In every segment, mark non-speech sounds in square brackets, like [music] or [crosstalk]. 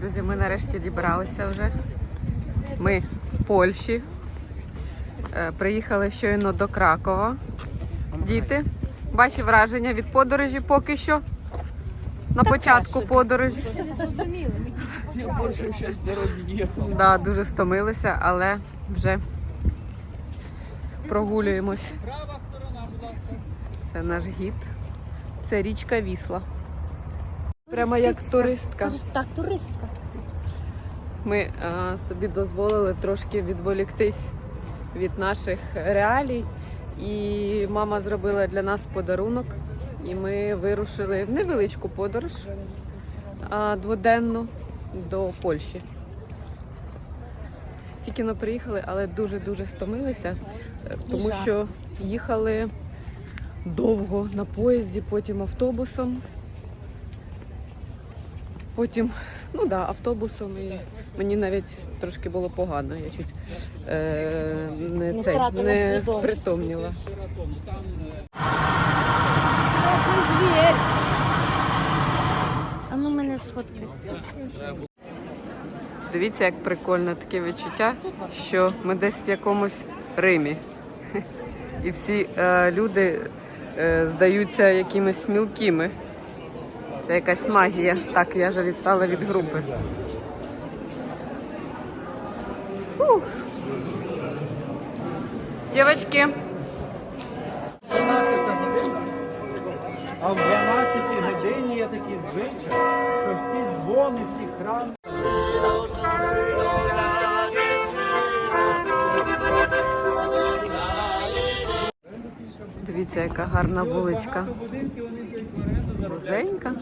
Друзі, ми нарешті дібралися вже. Ми в Польщі. Е, Приїхали щойно до Кракова. Діти, ваші враження від подорожі поки що? На початку подорожі. Я большую часть дороги. Да, дуже стомилися, але вже прогулюємось. Це наш гід. Це річка Вісла. Прямо як туристка. Так, туристка. Ми е, собі дозволили трошки відволіктись від наших реалій. І мама зробила для нас подарунок. І ми вирушили в невеличку подорож а, дводенну до Польщі. Тільки но приїхали, але дуже-дуже стомилися, тому що їхали довго на поїзді, потім автобусом. Потім, ну да, автобусом і мені навіть трошки було погано. Я чуть е, не, Не цей, не спритомніла. А ну мене сфоткай. Дивіться, як прикольно таке відчуття, що ми десь в якомусь Римі. [laughs] І всі е, люди е, здаються якимись мілкими. Це якась магія. Так, я вже відстала від групи. Фух. Дівчатки, А в 12 годині є такий звичай, що всі дзвони, всі храми. дивіться, яка гарна вуличка. Вузенька.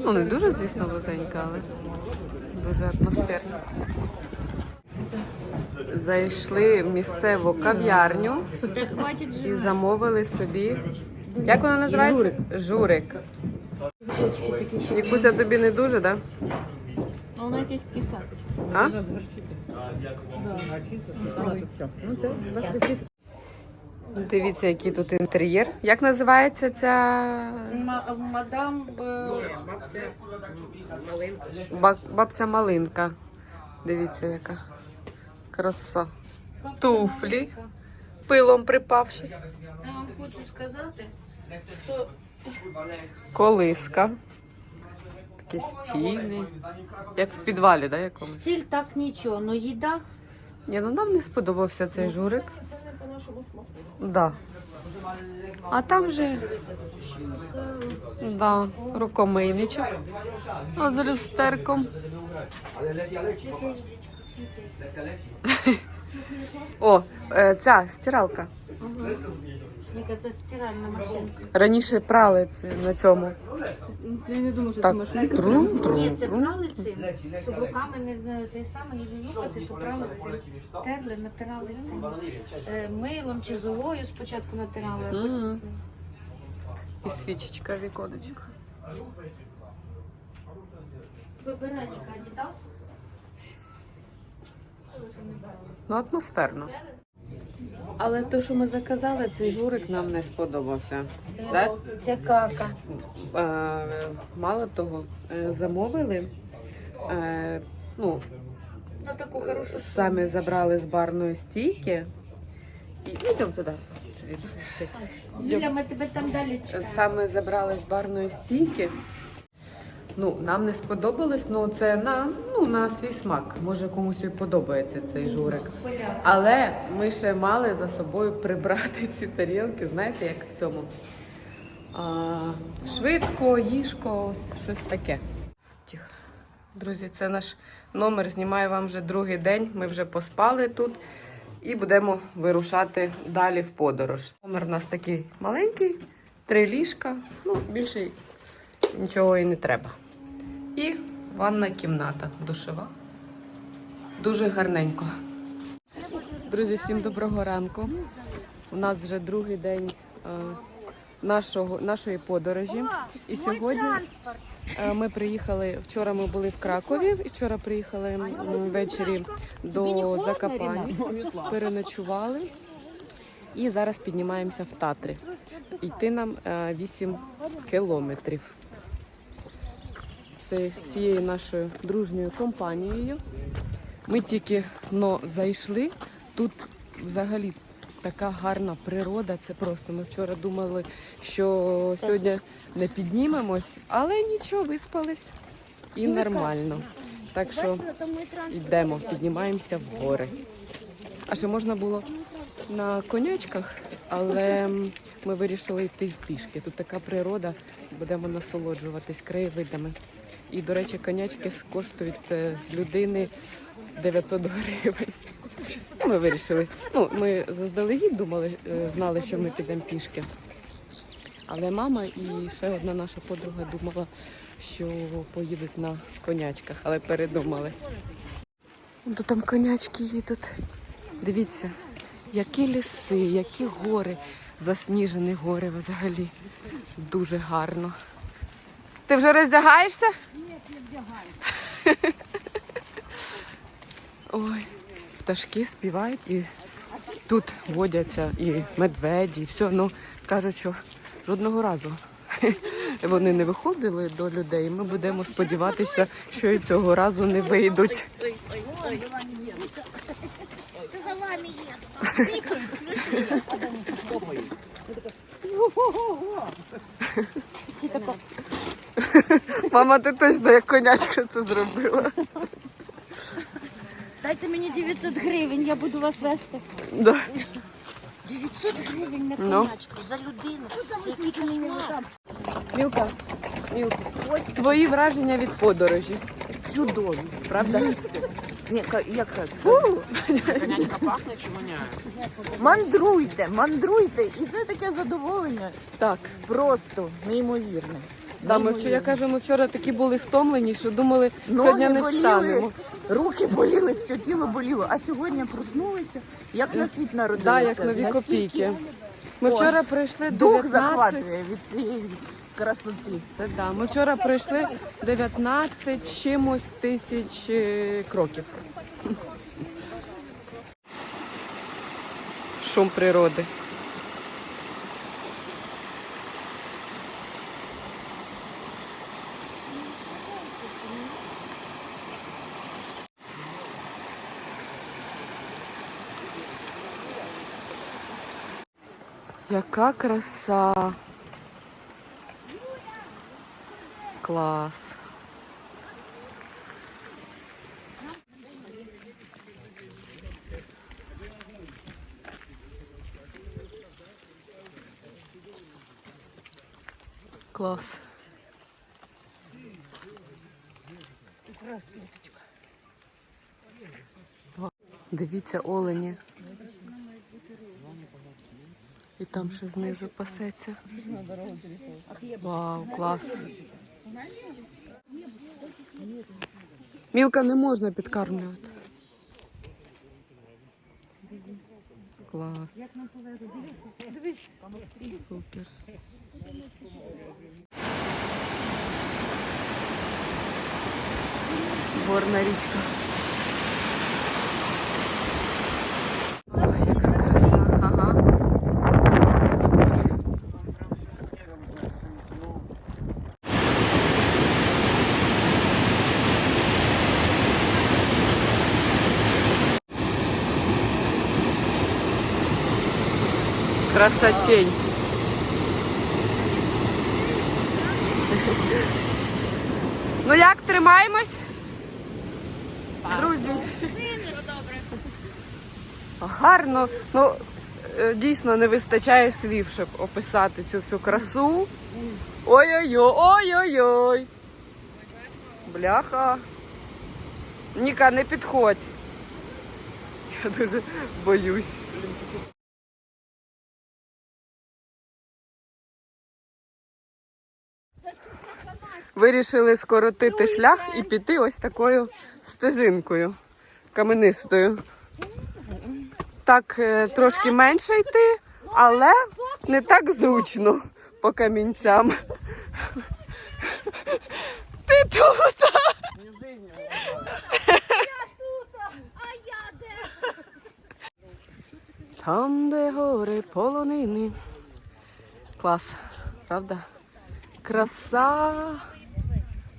Ну, не дуже, звісно, вузенька, але дуже атмосферна. Зайшли в місцеву кав'ярню і замовили собі. Як вона називається? Журик. Якуся тобі не дуже, так? А вона якась кисла. А? Дивіться, який тут інтер'єр. Як називається ця Мадам Ба- бабця малинка? Дивіться, яка краса. Туфлі, пилом припавши. Я вам хочу сказати, що Колиска. Такі стіни. Як в підвалі, да, якомусь? стиль так нічого, але їда Ні, ну нам не сподобався цей журик. Да. А там же да, рукомийничок. А з люстерком. [laughs] О, е, ця стиралка. Яка це стиральна машинка. Раніше прали це на цьому. Я не думаю, що Так, це машинка. трум, трум, Ні, це трум. прали цим, щоб руками не знаю, цей самий не жужукати, то прали цим. Терли, натирали цим. Е, Милом чи золою спочатку натирали, а потім Мгм. цим. І свічечка, віконечко. Вибирай, яка Adidas. Ну, атмосферно. Але те, що ми заказали, цей журик нам не сподобався. Да? Це кака. Е, мало того, е, замовили. Е, ну, На таку хорошу самі забрали з барної стійки. І йдемо туди. Це це- Юля, ми тебе там далі чекаємо. Саме забрали з барної стійки. Ну, нам не сподобалось, ну це на, ну, на свій смак. Може комусь і подобається цей журик. Але ми ще мали за собою прибрати ці тарілки, знаєте, як в цьому. А, швидко, їжко, щось таке. Тихо. Друзі, це наш номер. Знімаю вам вже другий день. Ми вже поспали тут і будемо вирушати далі в подорож. Номер у нас такий маленький, три ліжка. Ну, більше нічого і не треба. І ванна кімната душова. Дуже гарненько. Друзі, всім доброго ранку. У нас вже другий день е, нашого, нашої подорожі. І сьогодні е, ми приїхали. Вчора ми були в Кракові, і вчора приїхали м, ввечері до Закопання. Переночували. І зараз піднімаємося в Татри. Йти нам е, 8 кілометрів. З всією нашою дружньою компанією. Ми тільки но зайшли. Тут взагалі така гарна природа. Це просто. Ми вчора думали, що сьогодні не піднімемось, але нічого, виспались і нормально. Так що йдемо, піднімаємося в гори. А ще можна було на конячках, але ми вирішили йти пішки. Тут така природа, будемо насолоджуватись краєвидами. І, до речі, конячки коштують е, з людини 900 гривень. І ми вирішили. Ну, ми заздалегідь думали, е, знали, що ми підемо пішки. Але мама і ще одна наша подруга думала, що поїдуть на конячках, але передумали. То там конячки їдуть. Дивіться, які ліси, які гори, засніжені гори взагалі. Дуже гарно. Ти вже роздягаєшся? Ні, не вдягаю. Ой, пташки співають і тут водяться і медведі, і все. Ну кажуть, що жодного разу вони не виходили до людей. Ми будемо сподіватися, що і цього разу не вийдуть. [laughs] Мама, ти точно як конячка це зробила. Дайте мені 900 гривень, я буду вас вести. Да. 900 гривень на Ну. конячку за людину. Це який кошмар. Мілка, Мілка, твої враження від подорожі, Чудові. правда? Ні, ка- як це? Конячка пахне чи воняє? Мандруйте, мандруйте. І це таке задоволення. Так. Просто неймовірне. Да, ми вчора, я кажу, ми вчора такі були стомлені, що думали, Ноги сьогодні не боліли, встанемо. руки боліли, все тіло боліло. А сьогодні проснулися, як на світ народилися. Да, як нові копійки. Ми вчора пройшли Дух захватує від цієї красоти. Це да. Ми вчора пройшли 19 чимось тисяч е, кроків. Шум природи. Яка краса. Клас. Клас. Дивіться, олені. І там ще знизу пасеться. Вау, клас. Мілка не можна підкармлювати. Клас. Супер. Горна річка. Красотень. Ну як тримаємось? Друзі. Гарно. Ну, е, дійсно не вистачає слів, щоб описати цю всю красу. Ой-ой-ой, ой-ой-ой. Бляха. Ніка, не підходь. Я дуже боюсь. Вирішили скоротити шлях і піти ось такою стежинкою каменистою. Так е, трошки менше йти, але не так зручно по камінцям. Ти тут! Там, де гори полонини. Клас, правда? Краса.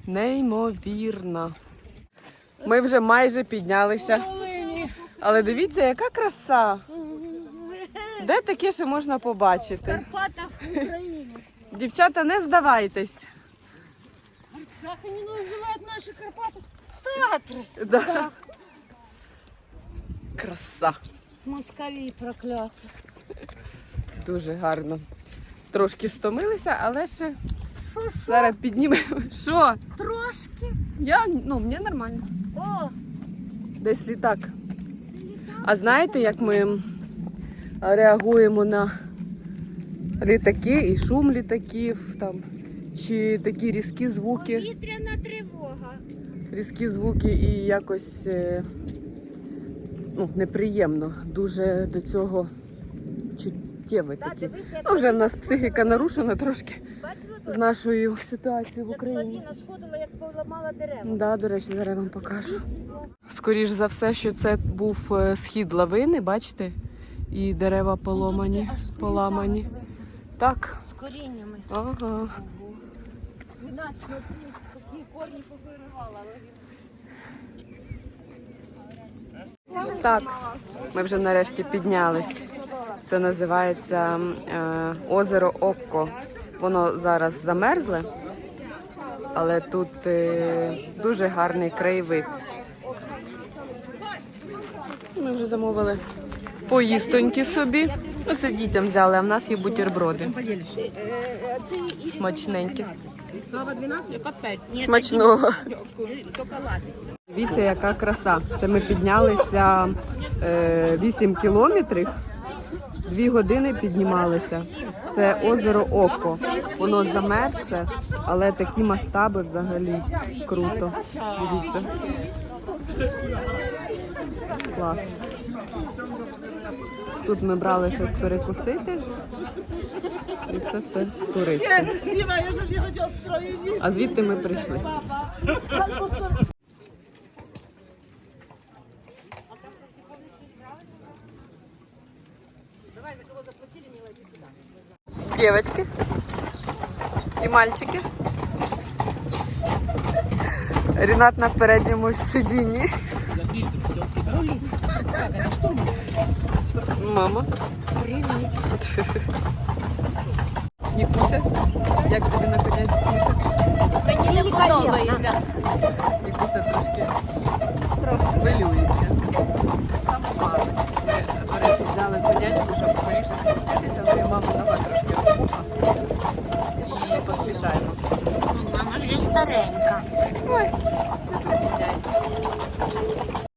Неймовірно. Ми вже майже піднялися. Але дивіться, яка краса. Де таке ще можна побачити? Карпатах України. Дівчата, не здавайтесь. Вони називають наші Карпати? Театри. Да. Краса. Москалі прокляті. Дуже гарно. Трошки стомилися, але ще Що, що? зараз піднімемо. Що? Трошки. Я, ну, мені нормально. О, Десь літак. А знаєте, як ми реагуємо на літаки і шум літаків, там, чи такі різкі звуки, повітряна тривога. різкі звуки і якось е, ну, неприємно. Дуже до цього чуттєві такі. Ну, вже в нас психіка нарушена трошки з нашою ситуацією в як Україні. лавіна сходила, як поламала дерева. Да, до речі, зараз вам покажу. Скоріш за все, що це був е, схід лавини, бачите? І дерева поломані, поламані. Так. З коріннями. Ага. такі корні повиривала. Так, ми вже нарешті піднялись. Це називається е, озеро Окко. Воно зараз замерзле, але тут е, дуже гарний краєвид. Ми вже замовили поїстоньки собі. Ну, це дітям взяли, а в нас є бутерброди. Смачненькі. Смачного. Дивіться, яка краса. Це ми піднялися е, 8 кілометрів, 2 години піднімалися. Це озеро Око. Воно замерзше, але такі масштаби взагалі круто. Дивіться. Клас. Тут ми брали щось перекусити. І це все туристи. А звідти ми прийшли. девочки и мальчики. Рінат на передньому сидінні. Мама. Привіт. Нікуся, як тобі на конясті? Мені не подобається. Нікуся трошки трошки хвилюється. Сама До речі, взяли конячку, щоб скоріше спуститися, але мама давай. старенька. Ой.